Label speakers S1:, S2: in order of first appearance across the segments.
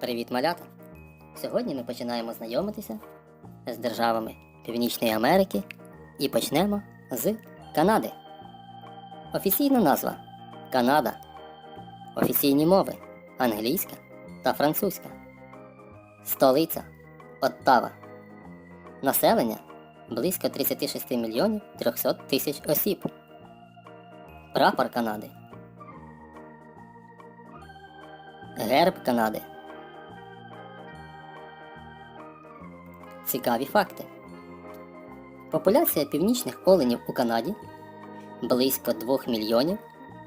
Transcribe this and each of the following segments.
S1: Привіт, малята! Сьогодні ми починаємо знайомитися з державами Північної Америки і почнемо з Канади. Офіційна назва Канада. Офіційні мови англійська та французька. Столиця Оттава. Населення близько 36 мільйонів 300 тисяч осіб. Прапор Канади. Герб Канади. Цікаві факти. Популяція північних оленів у Канаді близько 2 мільйонів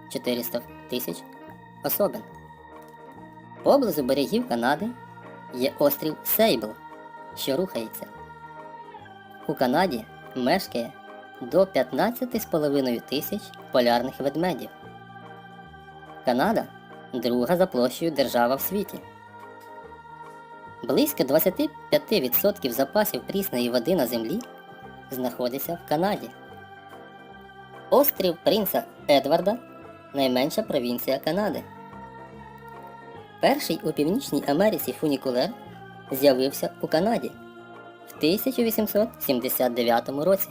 S1: 400 тисяч особин. Поблизу берегів Канади є острів Сейбл, що рухається. У Канаді мешкає до 15,5 тисяч полярних ведмедів. Канада друга за площею держава в світі. Близько 25% запасів прісної води на землі знаходиться в Канаді. Острів Принца Едварда найменша провінція Канади. Перший у Північній Америці фунікулер з'явився у Канаді в 1879 році.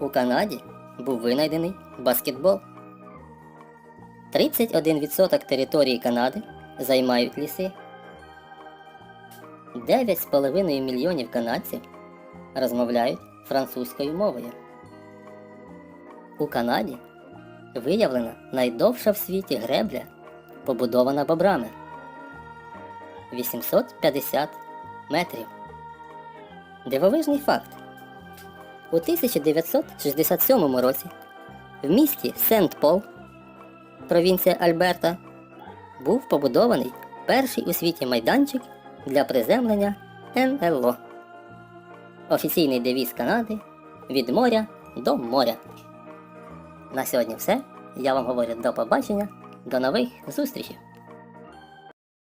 S1: У Канаді був винайдений баскетбол. 31% території Канади займають ліси. 9,5 мільйонів канадців розмовляють французькою мовою. У Канаді виявлена найдовша в світі гребля, побудована бобрами 850 метрів. Дивовижний факт. У 1967 році в місті Сент-Пол, провінція Альберта, був побудований перший у світі майданчик для приземлення НЛО. Офіційний девіз Канади від моря до моря. На сьогодні все. Я вам говорю до побачення, до нових зустрічей!